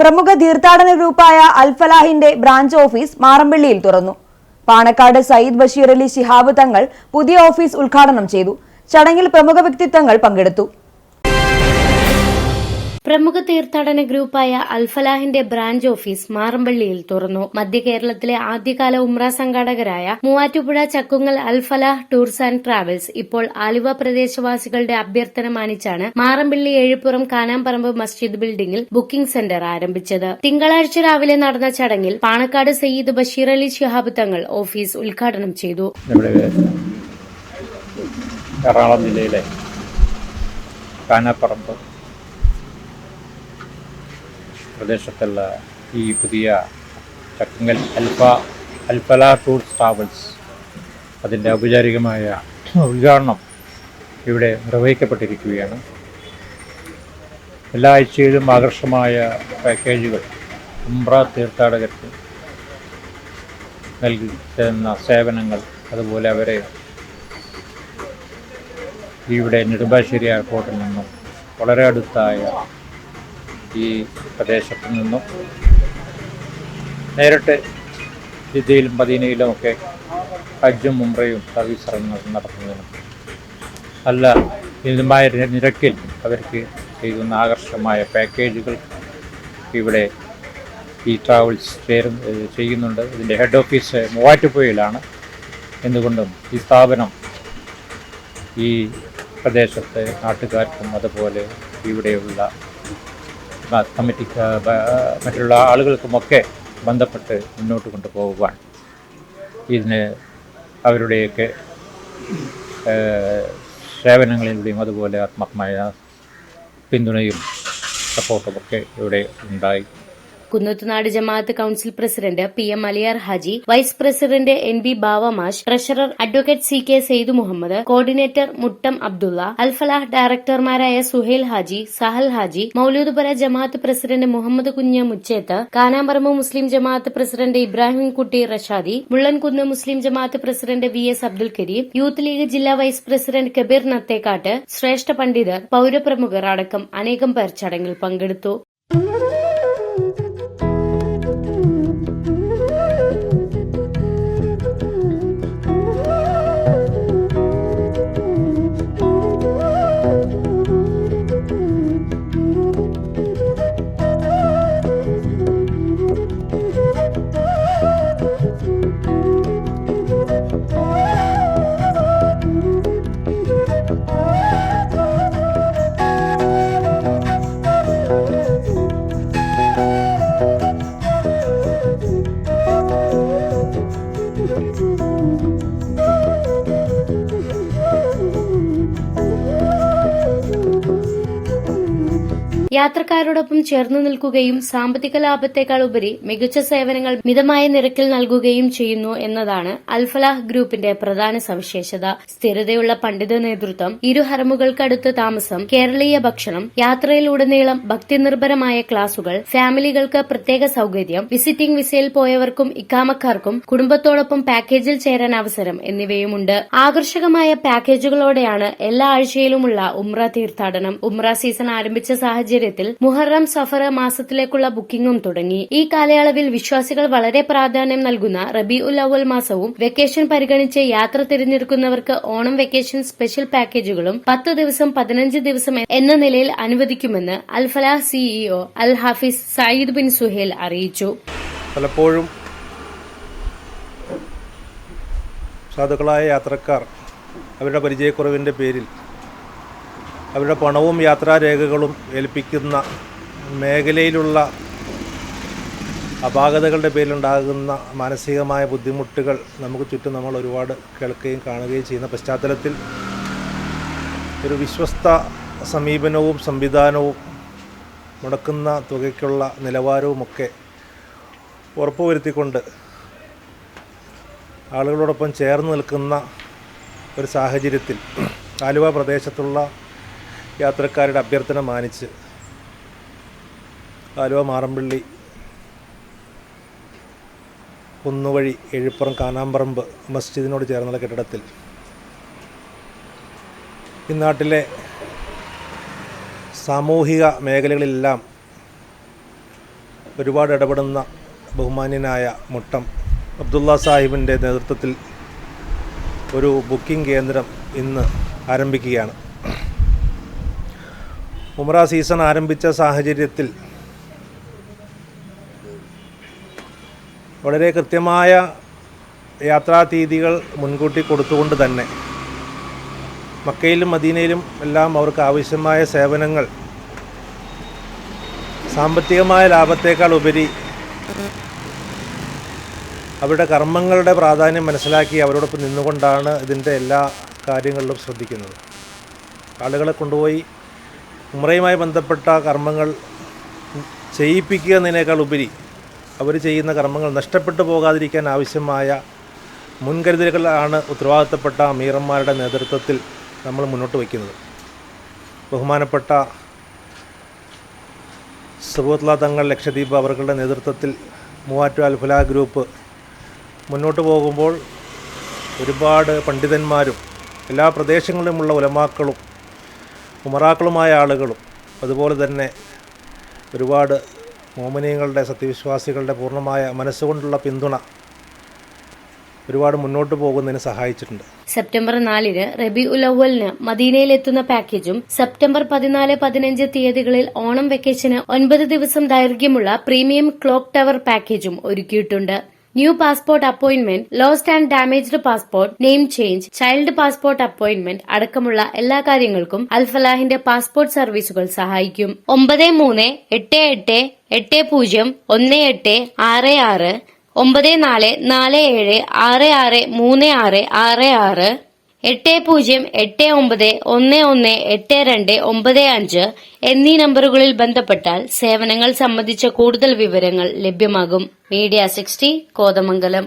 പ്രമുഖ തീർത്ഥാടന ഗ്രൂപ്പായ അൽഫലാഹിന്റെ branch office മാറമ്പള്ളിയിൽ തുറന്നു. പാണക്കാട് സയ്യിദ് ബഷീർ അലി ശിഹാബ് തങ്ങൾ പുതിയ ഓഫീസ് ഉദ്ഘാടനം ചെയ്തു. ചടങ്ങിൽ പ്രമുഖ വ്യക്തിത്വങ്ങൾ പങ്കെടുത്തു. പ്രമുഖ തീർത്ഥാടന ഗ്രൂപ്പായ അൽഫലാഹിന്റെ ബ്രാഞ്ച് ഓഫീസ് മാറമ്പള്ളിയിൽ തുറന്നു. മധ്യ കേരളത്തിലെ ആദ്യകാല ഉമ്ര സംഘാടകരായ Muvattupuzha Chakkungal Alfalah tours and travels ഇപ്പോൾ ആലുവ പ്രദേശവാസികളുടെ അഭ്യർത്ഥന മാനിച്ചാണ് മാറമ്പള്ളി എഴുപ്പുറം കാനാമ്പറമ്പ് മസ്ജിദ് ബിൽഡിംഗിൽ ബുക്കിംഗ് സെന്റർ ആരംഭിച്ചത്. തിങ്കളാഴ്ച രാവിലെ നടന്ന ചടങ്ങിൽ പാണക്കാട് സയ്യിദ് ബഷീർ അലി ശിഹാബ് തങ്ങൾ ഓഫീസ് ഉദ്ഘാടനം ചെയ്തു. എറണാകുളം ജില്ലയിലെ കാനാപ്പറമ്പ് പ്രദേശത്തുള്ള ഈ പുതിയ ചക്കങ്കൽ അൽഫ അൽഫല ടൂർസ് ട്രാവൽസ് അതിന്റെ ഔപചാരികമായ ഉദ്ഘാടനം ഇവിടെ നിർവഹിക്കപ്പെട്ടിരിക്കുകയാണ്. എല്ലാ ആഴ്ചയിലും ആകർഷമായ പാക്കേജുകൾ ഉംറ തീർത്ഥാടകർക്ക് നൽകി തരുന്ന സേവനങ്ങൾ അതുപോലെ അവരെ ഇവിടെ നെടുമ്പാശ്ശേരി എയർപോർട്ടിൽ നിന്നും വളരെ അടുത്തായ ഈ പ്രദേശത്തു നിന്നും നേരിട്ട് ജിദ്ദയിലും മദീനയിലുമൊക്കെ ഹജ്ജും മുംറയും സർവീസ് ഇറങ്ങുന്നത് നടത്തുന്നതിനും നല്ല മിതമായ നിരക്കിൽ അവർക്ക് ചെയ്യുന്ന ആകർഷകമായ പാക്കേജുകൾ ഇവിടെ ഈ ട്രാവൽസ് ചേരുന്ന ചെയ്യുന്നുണ്ട്. ഇതിന്റെ ഹെഡ് ഓഫീസ് മൂവാറ്റുപുഴയിലാണ്. എന്തുകൊണ്ടും ഈ സ്ഥാപനം ഈ പ്രദേശത്തെ നാട്ടുകാർക്കും അതുപോലെ ഇവിടെയുള്ള ബ- കമ്മിറ്റി ക- ബ- മറ്റുള്ള ആളുകൾക്കുമൊക്കെ ബന്ധപ്പെട്ട് മുന്നോട്ട് കൊണ്ടുപോകുവാൻ ഇതിന് അവരുടെയൊക്കെ സേവനങ്ങളിലൂടെയും അതുപോലെ ആത്മാർത്ഥമായ പിന്തുണയും സപ്പോർട്ടുമൊക്കെ ഇവിടെ ഉണ്ടായി. Kunnathunad Jamaat council president P M Aliyar Haji vice president N B Bavamash treasurer advocate C K Sayed Muhammad coordinator Muttam Abdulla Alfalah ഡയറക്ടർമാരായ Suhail Haji Sahal Haji Mouludpura Jamaat president Muhammad Kunju Mucheth Kanamparambu Muslim Jamaat president Ibrahim Kutty Rashadi Mullankunnu Muslim Jamaat president V S Abdul Karim youth league ജില്ലാ vice president Kabeer Nathekkattu ശ്രേഷ്ഠ പണ്ഡിതർ പൌരപ്രമുഖർ അടക്കം അനേകം പേർ ചടങ്ങിൽ പങ്കെടുത്തു. യാത്രക്കാരോടൊപ്പം ചേർന്നു നിൽക്കുകയും സാമ്പത്തിക ലാഭത്തെക്കാൾ ഉപരി മികച്ച സേവനങ്ങൾ മിതമായ നിരക്കിൽ നൽകുകയും ചെയ്യുന്നു എന്നതാണ് അൽഫലാഹ് ഗ്രൂപ്പിന്റെ പ്രധാന സവിശേഷത. സ്ഥിരതയുള്ള പണ്ഡിത നേതൃത്വം ഇരു ഹറമുകൾക്കടുത്ത് താമസം കേരളീയ ഭക്ഷണം യാത്രയിലുടനീളം ഭക്തിനിർഭരമായ ക്ലാസുകൾ ഫാമിലികൾക്ക് പ്രത്യേക സൌകര്യം വിസിറ്റിംഗ് വിസയിൽ പോയവർക്കും ഇക്കാമക്കാർക്കും കുടുംബത്തോടൊപ്പം പാക്കേജിൽ ചേരാൻ അവസരം എന്നിവയുമുണ്ട്. ആകർഷകമായ പാക്കേജുകളോടെയാണ് എല്ലാ ആഴ്ചയിലുമുള്ള ഉമ്ര തീർത്ഥാടനം. ഉമ്ര സീസൺ ആരംഭിച്ച സാഹചര്യത്തിൽ മുഹറം സഫർ മാസത്തിലേക്കുള്ള ബുക്കിംഗും തുടങ്ങി. ഈ കാലയളവിൽ വിശ്വാസികൾ വളരെ പ്രാധാന്യം നൽകുന്ന റബി ഉൽ അവൽ മാസവും വെക്കേഷൻ പരിഗണിച്ച് യാത്ര തിരഞ്ഞെടുക്കുന്നവർക്ക് ഓണം വെക്കേഷൻ സ്പെഷ്യൽ പാക്കേജുകളും പത്ത് ദിവസം പതിനഞ്ച് ദിവസം എന്ന നിലയിൽ അനുവദിക്കുമെന്ന് അൽ ഫലാഹ് സിഇഒ അൽ ഹാഫിസ് സയ്യിദ് ബിൻ സുഹേൽ അറിയിച്ചു. പലപ്പോഴും സാധുക്കളായ യാത്രക്കാർ അവരുടെ പരിചയക്കുറവിന്റെ പേരിൽ അവരുടെ പണവും യാത്രാരേഖകളും ഏൽപ്പിക്കുന്ന മേഖലയിലുള്ള അപാകതകളുടെ പേരിലുണ്ടാകുന്ന മാനസികമായ ബുദ്ധിമുട്ടുകൾ നമുക്ക് ചുറ്റും നമ്മൾ ഒരുപാട് കേൾക്കുകയും കാണുകയും ചെയ്യുന്ന പശ്ചാത്തലത്തിൽ ഒരു വിശ്വസ്ത സമീപനവും സംവിധാനവും മുടക്കുന്ന തുകയ്ക്കുള്ള നിലവാരവുമൊക്കെ ഉറപ്പുവരുത്തിക്കൊണ്ട് ആളുകളോടൊപ്പം ചേർന്ന് നിൽക്കുന്ന ഒരു സാഹചര്യത്തിൽ ആലുവ പ്രദേശത്തുള്ള യാത്രക്കാരുടെ അഭ്യർത്ഥന മാനിച്ച് ആലുവ മാറമ്പള്ളി കുന്നുവഴി എഴുപ്പുറം കാനാമ്പറമ്പ് മസ്ജിദിനോട് ചേർന്നുള്ള കെട്ടിടത്തിൽ ഈ നാട്ടിലെ സാമൂഹിക മേഖലകളിലെല്ലാം ഒരുപാട് ഇടപെടുന്ന ബഹുമാന്യനായ മുട്ടം അബ്ദുള്ള സാഹിബിന്റെ നേതൃത്വത്തിൽ ഒരു ബുക്കിംഗ് കേന്ദ്രം ഇന്ന് ആരംഭിക്കുകയാണ്. ഉമ്ര സീസൺ ആരംഭിച്ച സാഹചര്യത്തിൽ വളരെ കൃത്യമായ യാത്രാ തീയതികൾ മുൻകൂട്ടി കൊടുത്തുകൊണ്ട് തന്നെ മക്കയിലും മദീനയിലും എല്ലാം അവർക്ക് ആവശ്യമായ സേവനങ്ങൾ സാമ്പത്തികമായ ലാഭത്തേക്കാൾ ഉപരി അവരുടെ കർമ്മങ്ങളുടെ പ്രാധാന്യം മനസ്സിലാക്കി അവരോടൊപ്പം നിന്നുകൊണ്ടാണ് ഇതിന്റെ എല്ലാ കാര്യങ്ങളിലും ശ്രദ്ധിക്കുന്നത്. ആളുകളെ കൊണ്ടുപോയി ഉമ്രയുമായി ബന്ധപ്പെട്ട കർമ്മങ്ങൾ ചെയ്യിപ്പിക്കുക എന്നതിനേക്കാൾ ഉപരി അവർ ചെയ്യുന്ന കർമ്മങ്ങൾ നഷ്ടപ്പെട്ടു പോകാതിരിക്കാൻ ആവശ്യമായ മുൻകരുതലുകളാണ് ഉത്തരവാദിത്തപ്പെട്ട മീറന്മാരുടെ നേതൃത്വത്തിൽ നമ്മൾ മുന്നോട്ട് വയ്ക്കുന്നത്. ബഹുമാനപ്പെട്ട സുബോത്ല തങ്ങൾ ലക്ഷദ്വീപ് അവരുടെ നേതൃത്വത്തിൽ മൂവാറ്റു അൽഫുല ഗ്രൂപ്പ് മുന്നോട്ട് പോകുമ്പോൾ ഒരുപാട് പണ്ഡിതന്മാരും എല്ലാ പ്രദേശങ്ങളിലുമുള്ള ഉലമാക്കളും ഉമറാക്കളുമായ ആളുകളും അതുപോലെ തന്നെ ഒരുപാട് മോമിനിയങ്ങളുടെ സത്യവിശ്വാസികളുടെ പൂർണമായ മനസ്സുകൊണ്ടുള്ള പിന്തുണ ഒരുപാട് മുന്നോട്ട് പോകുന്നതിന് സഹായിച്ചിട്ടുണ്ട്. സെപ്റ്റംബർ നാലിന് റബി ഉലവലിന് മദീനയിലെത്തുന്ന പാക്കേജും സെപ്റ്റംബർ പതിനാല് പതിനഞ്ച് തീയതികളിൽ ഓണം വെക്കേഷന് ഒൻപത് ദിവസം ദൈർഘ്യമുള്ള പ്രീമിയം ക്ലോക്ക് ടവർ പാക്കേജും ഒരുക്കിയിട്ടുണ്ട്. New passport appointment lost and damaged passport name change child passport appointment അടക്കമുള്ള എല്ലാ കാര്യങ്ങൾക്കും അൽഫലാഹിന്റെ പാസ്പോർട്ട് സർവീസുകൾ സഹായിക്കും. ഒമ്പത് മൂന്ന് എട്ട് എട്ട് എട്ട് പൂജ്യം ഒന്ന് എട്ട് ആറ് ആറ് ഒമ്പത് നാല് നാല് ഏഴ് ആറ് ആറ് മൂന്ന് ആറ് ആറ് ആറ് എട്ട് പൂജ്യം എട്ട് ഒമ്പത് ഒന്ന് ഒന്ന് എട്ട് രണ്ട് ഒമ്പത് അഞ്ച് എന്നീ നമ്പറുകളിൽ ബന്ധപ്പെട്ടാൽ സേവനങ്ങൾ സംബന്ധിച്ച കൂടുതൽ വിവരങ്ങൾ ലഭ്യമാകും. Media sixty Kothamangalam.